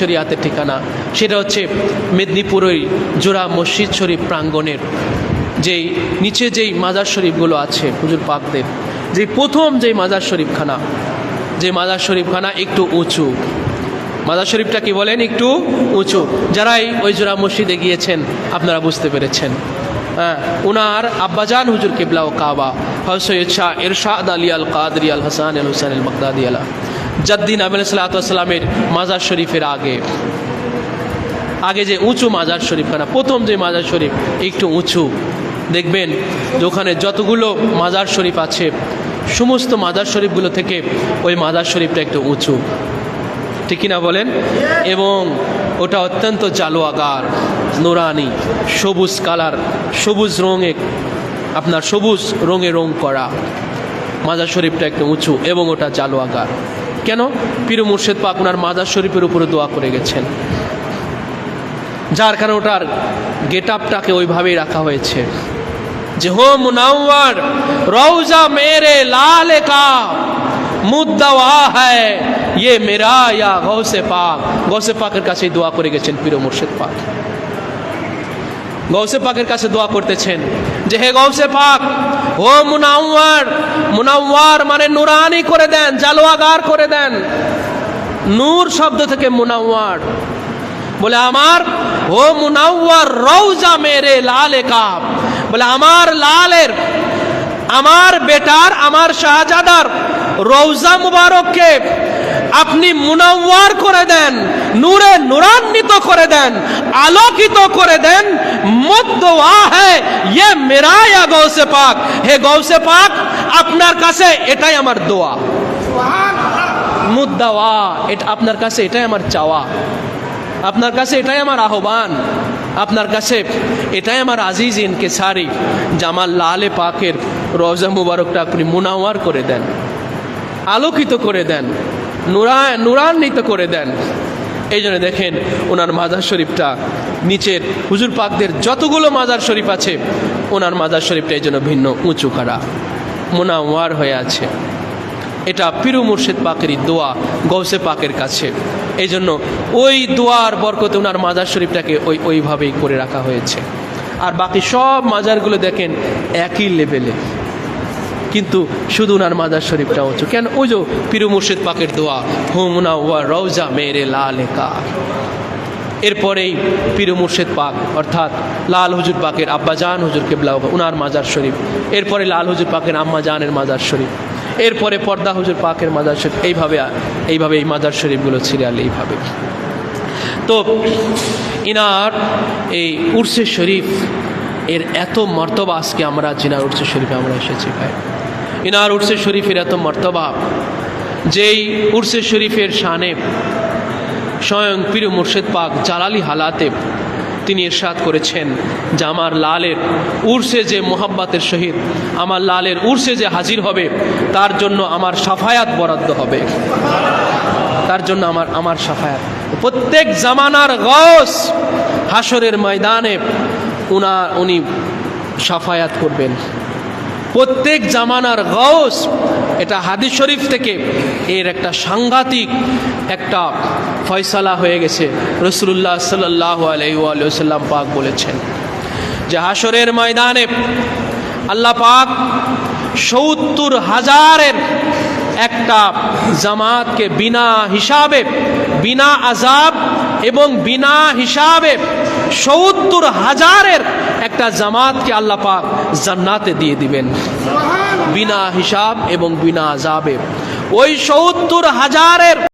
শরিয়াতের ঠিকানা। সেটা হচ্ছে মেদিনীপুরের জোড়া মসজিদ শরীফ প্রাঙ্গণের, যেই নিচে যেই মাজার শরীফগুলো আছে, হুজুর পাকদের যে প্রথম যেই মাজার শরীফখানা, যে মাজার শরীফখানা একটু উঁচু। মাজার শরীফটা কি বলেন? একটু উঁচু। যারাই ওই জোড়া মসজিদে গিয়েছেন, আপনারা বুঝতে পেরেছেন। হ্যাঁ ওনার আব্বাজান হুজুর কিবলা ও কাবা হসৈয়দ শাহ ইরশাদ আলী আল কাদরি আল হাসান আল হুসান আলা। জাদ্দিন আমিন সাল্লাতামের মাজার শরীফের আগে। আগে যে উঁচু মাজার শরীফ শরীফখানা প্রথম যে মাজার শরীফ একটু উঁচু। দেখবেন ওখানে যতগুলো মাজার শরীফ আছে, সমস্ত মাজার শরীফগুলো থেকে ওই মাজার শরীফটা একটু উঁচু। ঠিক কিনা বলেন? এবং ওটা অত্যন্ত জালোয়াগার, নোরানি, সবুজ কালার, সবুজ রঙে, আপনার সবুজ রঙে রং করা। মাজার শরীফটা একটু উঁচু এবং ওটা জালোয়াগার। কেন? পীর মুর্শেদ পাক ওনার মাজার শরীফের উপরে দোয়া করে গেছেন। যার কারণে ওটার গেট আপটাকে ওইভাবেই রাখা হয়েছে। যে হো মুনাওয়ার রৌজা মেরে লাল কা মুদ্দাওয়া হ্যায় ইয়ে মেরা ইয়া গৌসে পাক। গৌসে পাকের কাছেই দোয়া করে গেছেন পীর মুর্শেদ পাক। গৌসে পাকের কাছে দোয়া করতেছেন যে হে গৌসে পাক ও মুনাওয়ার মুনাওয়ার মানে নুরানি করে দেন, জালোয়াগার করে দেন। নূর শব্দ থেকে মুনাওয়ার। বলে, আমার, ও মুনাওয়ার রৌজা মেরে লালে কাপ। বলে, আমার লালের, আমার বেটার, আমার শাহজাদার রৌজা মুবারককে আপনি মুনাওয়ার করে দেন, নূরে নুরান্বিত করে দেন, আলোকিত করে দেন মদ্দোয়া হ্যাঁ ইয়ে মেরায়া গৌসে পাক। হে গৌসে পাক, আপনার কাছে এটাই আমার দোয়া। মুদ্দাওয়া, এটা আপনার কাছে এটাই আমার চাওয়া। আপনার কাছে এটাই আমার আহ্বান। আপনার কাছে এটাই আমার আজিজ ইনকে সারি জামাল লালে পাকের রওজা মুবারকটা আপনি মুনাওয়ার করে দেন, আলোকিত করে দেন। নুরা নুরান্বিত করে দেন। এই জন্য দেখেন ওনার মাজার শরীফটা নিচের হুজুর পাকদের যতগুলো মাজার শরীফ আছে, ওনার মাজার শরীফটা এই জন্য ভিন্ন, উঁচু করা মোনাওয়ার হয়ে আছে। এটা পিরু মুর্শিদ পাকেরই দোয়া গৌসে পাকের কাছে। এই জন্য ওই দোয়ার বরকতে ওনার মাজার শরীফটাকে ওই ওইভাবেই করে রাখা হয়েছে। আর বাকি সব মাজারগুলো দেখেন একই লেভেলে কিন্তু শুধু ওনার মাজার শরীফটা উঁচু। কেন? ওই যে পিরু মুর্শিদ পাকের দোয়া, হুমনা ওয়া রৌজা মেরে লালেকা এরপরেই পীর মুর্শেদ পাক, অর্থাৎ লাল হুজুর পাকের আব্বাজান হুজুর কেবলা উনার মাজার শরীফ। এরপরে লাল হুজুর পাকের আম্মা জানের মাজার শরীফ। এরপরে পর্দা হুজুর পাকের মাজার শরীফ। এইভাবে এইভাবে এই মাজার শরীফগুলো সিরিয়াল এইভাবে। তো ইনার এই উর্সে শরীফ, এর এত মর্তবা আজকে আমরা, জিনার উর্সে শরীফে আমরা এসেছি ভাই। ইনার উর্সে শরীফের এত মর্তবা। যেই উর্সে শরীফের শানে স্বয়ং পীর মুর্শেদ পাক জালালি হালাতে তিনি ইরশাদ করেছেন যে আমার লালের উর্সে যে মোহাব্বাতের সহিত, আমার লালের উর্সে যে হাজির হবে, তার জন্য আমার সাফায়াত বরাদ্দ হবে। তার জন্য আমার আমার সাফায়াত। প্রত্যেক জামানার গস হাসরের ময়দানে উনা উনি সাফায়াত করবেন। প্রত্যেক জামানার গৌস এটা হাদিস শরীফ থেকে এর একটা সাংঘাতিক একটা ফয়সালা হয়ে গেছে। রসুল্লাহ সাল্লাহ আলাইসাল্লাম পাক বলেছেন যে হাসরের ময়দানে আল্লাহ পাক সত্তর হাজারের একটা জামাতকে বিনা হিসাবে, বিনা আজাব এবং বিনা হিসাবে সত্তর হাজারের একটা জামাতকে আল্লাহ পাক জান্নাতে দিয়ে দিবেন। বিনা হিসাব এবং বিনা আজাবে ওই সত্তর হাজারের